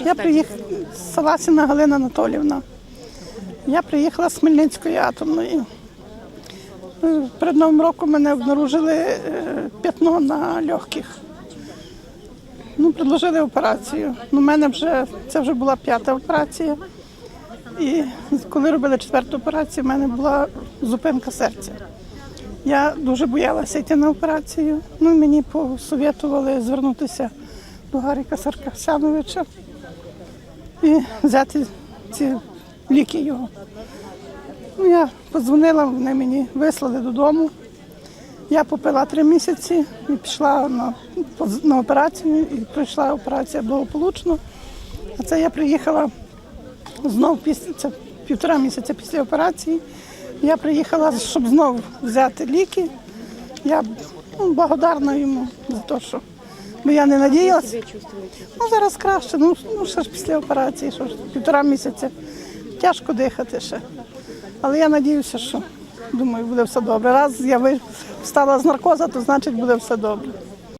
Я приїхала з Саласіна Галина Анатолівна. Я приїхала з Хмельницької атомної. Е, Перед Новим роком мене обнаружили е, п'ятно на легких. Ну, предложили операцію. Ну, мене вже це вже була п'ята операція. І коли робили четверту операцію, в мене була зупинка серця. Я дуже боялася йти на операцію. Ну, мені посоветували звернутися до Гаріка Саркасяновича і взяти ці ліки його. Ну, я подзвонила, вони мені вислали додому. Я попила три місяці і пішла на, на операцію, і пройшла операція благополучно. А це я приїхала знову після це півтора місяця після операції. Я приїхала, щоб знову взяти ліки. Я ну, благодарна йому за те, що бо я не надіялася. Ну, зараз краще, ну, ну ще ж після операції, що ж, півтора місяця. Тяжко дихати ще. Але я надіюся, що думаю, буде все добре. Раз я встала з наркоза, то значить буде все добре.